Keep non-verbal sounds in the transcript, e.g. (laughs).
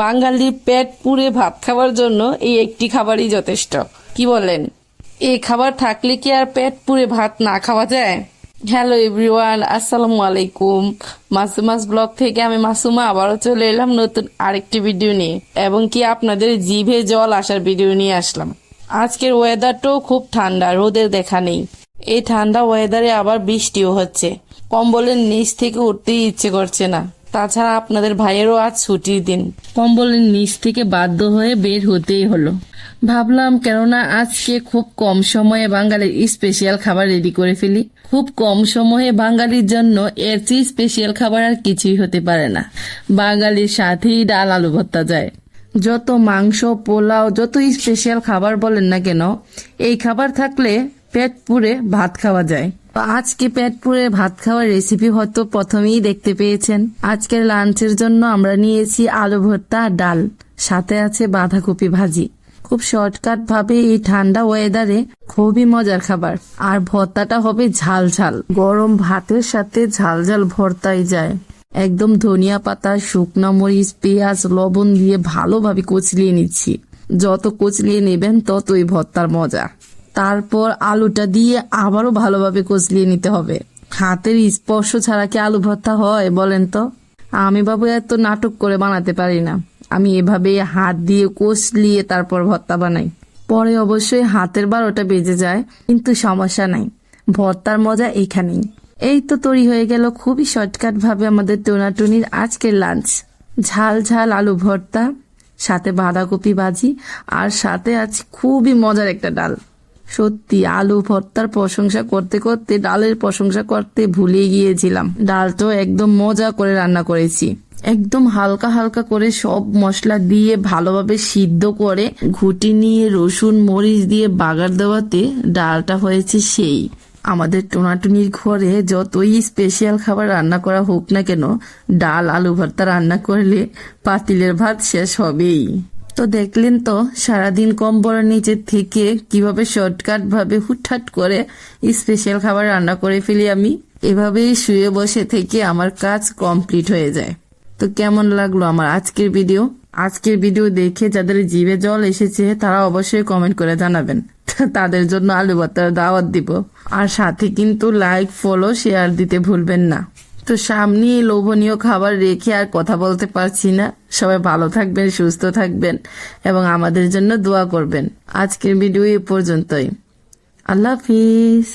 বাঙালির পেট পুড়ে ভাত খাওয়ার জন্য এই একটি খাবারই যথেষ্ট। কি বলেন? এই খাবার থাকলে কি আর পেট পুড়ে ভাত না খাওয়া যায়? হ্যালো এভরিওয়ান, আসসালামু আলাইকুম। মাসুমাস ব্লগ থেকে আমি মাসুমা আবারও চলে এলাম নতুন আরেকটি ভিডিও নিয়ে এবং কি আপনাদের জিভে জল আসার ভিডিও নিয়ে আসলাম। আজকের ওয়েদারটাও খুব ঠান্ডা, রোদের দেখা নেই। এই ঠান্ডা ওয়েদারে আবার বৃষ্টিও হচ্ছে। কম্বলের নিচ থেকে উঠতেই ইচ্ছে করছে না। তাছাড়া আপনাদের ভাইয়েরও আজ ছুটির দিন। কম্বলের নিচ থেকে বাধ্য হয়ে বের হতেই হলো। ভাবলাম, কেননা আজকে খুব কম সময়ে বাঙালির স্পেশাল খাবার রেডি করে ফেলি। খুব কম সময়ে বাঙালির জন্য এর চেয়ে স্পেশাল খাবার আর কিছুই হতে পারে না। বাঙালির সাথেই ডাল আলু ভর্তা যায়। যত মাংস, পোলাও, যত স্পেশাল খাবার বলেন না কেন, এই খাবার থাকলে পেট পুড়ে ভাত খাওয়া যায়। আজকে পেট পুড়ে ভাত খাওয়ার রেসিপি হয়তো প্রথমেই দেখতে পেয়েছেন। আজকের লাঞ্চের জন্য আমরা নিয়েছি আলু ভর্তা আর ডাল। সাথে আছে বাঁধাকপি ভাজি। খুব শর্টকাট ভাবে এই ঠান্ডা ওয়েদারে খুবই মজার খাবার। আর ভর্তাটা হবে ঝাল ঝাল। গরম ভাতের সাথে ঝাল ঝাল ভর্তাই যায়। একদম ধনিয়া পাতা, শুকনো মরিচ, পেঁয়াজ, লবণ দিয়ে ভালোভাবে কচলিয়ে নিচ্ছি। যত কচলিয়ে নেবেন ততই ভর্তার মজা। তারপর আলুটা দিয়ে আবারও ভালোভাবে কচলিয়ে নিতে হবে। হাতের স্পর্শ ছাড়া কি আলু ভর্তা হয়, বলেন তো? আমি বাবু, এত নাটক করে বানাতে পারি না। আমি এভাবে হাত দিয়ে কষলিয়ে তারপর ভর্তা বানাই। পরে অবশ্যই হাতের বারোটা বেজে যায়, কিন্তু সমস্যা নাই। ভর্তার মজা এখানেই। এই তো তৈরি হয়ে গেল খুবই শর্টকাট ভাবে আমাদের টোনাটুনির আজকের লাঞ্চ। ঝাল ঝাল আলু ভর্তা, সাথে বাঁধাকপি ভাজি, আর সাথে আছে খুবই মজার একটা ডাল। সত্যি আলু ভর্তার প্রশংসা করতে করতে, ডালের প্রশংসা করতে ভুলে গিয়েছিলাম। ডালটাও একদম মজা করে রান্না করেছি। একদম হালকা হালকা করে সব মশলা দিয়ে ভালোভাবে সিদ্ধ করে ঘুটি নিয়ে রসুন, মরিচ দিয়ে বাগার দেওয়াতে ডালটা হয়েছে সেই। আমাদের টোনাটুনির ঘরে যতই স্পেশাল খাবার রান্না করা হোক না কেন, ডাল, আলু ভর্তা রান্না করলে পাতিলের ভাত শেষ হবেই। তো দেখলেন তো, সারাদিন কম বড় নিচে থেকে কীভাবে শর্টকাট ভাবে হুটহাট করে স্পেশাল খাবার রান্না করে ফেলি আমি, এভাবেই শুয়ে বসে থেকে আমার কাজ কমপ্লিট হয়ে যায়। তো কেমন লাগল আমার আজকের ভিডিও আজকের ভিডিও দেখে যাদের জিভে জল এসেছে, তারা অবশ্যই কমেন্ট করে জানাবেন। (laughs) তাদের জন্য আলু ভর্তার দাওয়াত দিব। আর সাথে কিন্তু লাইক ফলো শেয়ার দিতে ভুলবেন না। তো সামনে লোভনীয় খাবার রেখে আর কথা বলতে পারছি না। সবাই ভালো থাকবেন, সুস্থ থাকবেন এবং আমাদের জন্য দোয়া করবেন। আজকের ভিডিও এ পর্যন্তই। আল্লাহ হাফিজ।